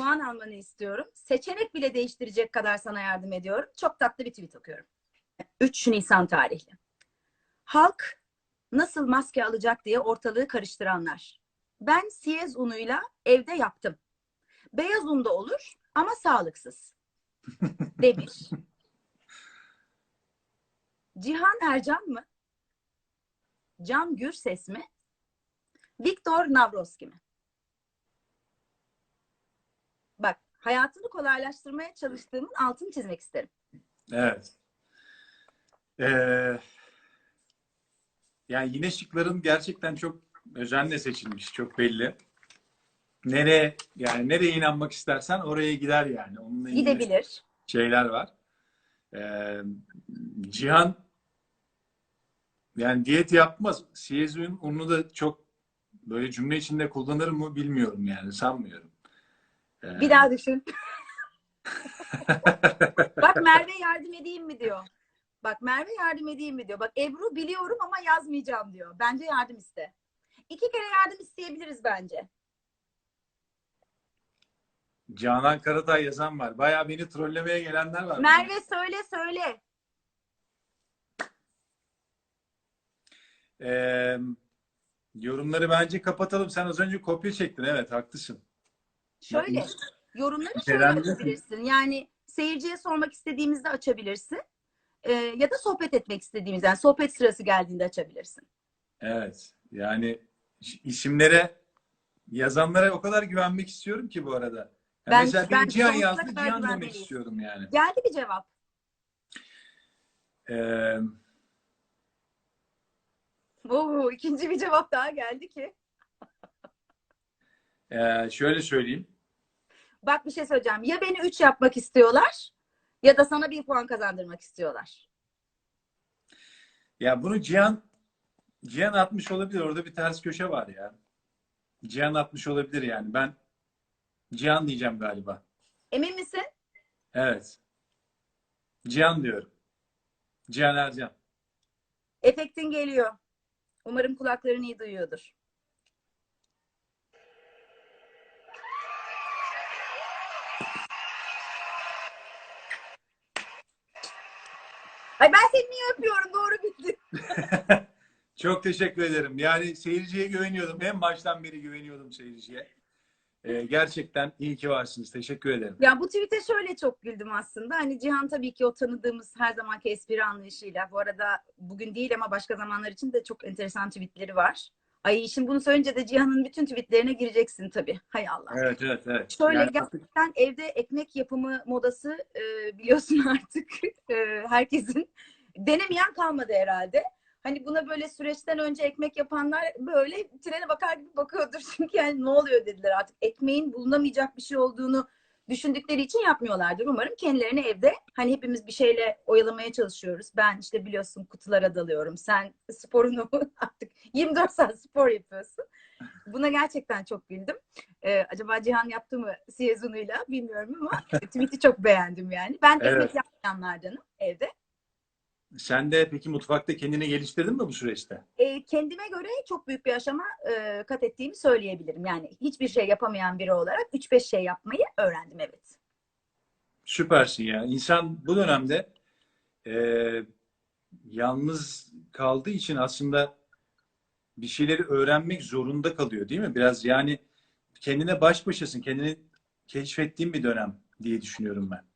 puan almanı istiyorum. Seçenek bile değiştirecek kadar sana yardım ediyorum. Çok tatlı bir tweet okuyorum. 3 Nisan tarihli. Halk nasıl maske alacak diye ortalığı karıştıranlar. Ben siyez unuyla evde yaptım. Beyaz un da olur ama sağlıksız. Demiş. Cihan Ercan mı? Can Gürses mi? Viktor Navroski mi? Bak, hayatını kolaylaştırmaya çalıştığımın altını çizmek isterim. Evet. Ee, yani yine şıkların gerçekten çok özenle seçilmiş. Çok belli. Nereye yani nereye inanmak istersen oraya gider yani. Onunla Gidebilir. şeyler var. Ee, Cihan yani diyet yapmaz. Siyezun unu da çok böyle cümle içinde kullanır mı bilmiyorum yani sanmıyorum. Ee, Bir daha düşün. Bak Merve yardım edeyim mi diyor. Bak Merve yardım edeyim mi diyor. Bak Ebru biliyorum ama yazmayacağım diyor. Bence yardım iste. İki kere yardım isteyebiliriz bence. Canan Karatay yazan var. Bayağı beni trollemeye gelenler var. Merve söyle söyle. Ee, yorumları bence kapatalım. Sen az önce kopya çektin. Evet haklısın. Şöyle. Yorumları şöyle açabilirsin. Yani seyirciye sormak istediğimizde açabilirsin. Ee, ya da sohbet etmek istediğimizde, yani sohbet sırası geldiğinde açabilirsin. Evet. Yani isimlere yazanlara o kadar güvenmek istiyorum ki bu arada. Ya Ben- mesela ben Cihan yazdı. Cihan demek istiyorum yani. Geldi bir cevap. Ee, Oo, ikinci bir cevap daha geldi ki. E, şöyle söyleyeyim. Bak bir şey söyleyeceğim. Ya beni 3 yapmak istiyorlar ya da sana bir puan kazandırmak istiyorlar. Ya bunu Cihan Cihan atmış olabilir. Orada bir ters köşe var ya. Cihan atmış olabilir yani. Ben Cihan diyeceğim galiba. Emin misin? Evet. Cihan diyorum. Cihan Ercan. Efektin geliyor. Umarım kulakların iyi duyuyordur. Ay ben seni niye öpüyorum? Doğru bitti. Çok teşekkür ederim. Yani seyirciye güveniyordum. En baştan beri güveniyordum seyirciye. Ee, gerçekten iyi ki varsınız. Teşekkür ederim. Ya bu tweet'e şöyle çok güldüm aslında. Hani Cihan tabii ki o tanıdığımız her zamanki espri anlayışıyla. Bu arada bugün değil ama başka zamanlar için de çok enteresan tweetleri var. Ay şimdi bunu söyleyince de Cihan'ın bütün tweetlerine gireceksin tabii. Hay Allah. Evet, evet, evet. Şöyle Yani gerçekten evde ekmek yapımı modası e, biliyorsun artık e, herkesin denemeyen kalmadı herhalde. Hani buna böyle süreçten önce ekmek yapanlar böyle trene bakar gibi bakıyordur. Çünkü yani ne oluyor dediler artık. Ekmeğin bulunamayacak bir şey olduğunu düşündükleri için yapmıyorlardır. Umarım kendilerini evde hani hepimiz bir şeyle oyalamaya çalışıyoruz. Ben işte biliyorsun kutulara dalıyorum. Sen sporunu artık 24 saat spor yapıyorsun. Buna gerçekten çok güldüm. Ee, acaba Cihan yaptı mı Siyezun'uyla bilmiyorum ama tweet'i çok beğendim yani. Ben Evet. ekmek yapmayanlardanım evde. Sen de peki mutfakta kendini geliştirdin mi bu süreçte? Ee, kendime göre çok büyük bir aşama e, kat ettiğimi söyleyebilirim. Yani hiçbir şey yapamayan biri olarak 3-5 şey yapmayı öğrendim evet. Süpersin ya. İnsan bu dönemde e, yalnız kaldığı için aslında bir şeyleri öğrenmek zorunda kalıyor değil mi? Biraz yani kendine baş başasın, kendini keşfettiğin bir dönem diye düşünüyorum ben.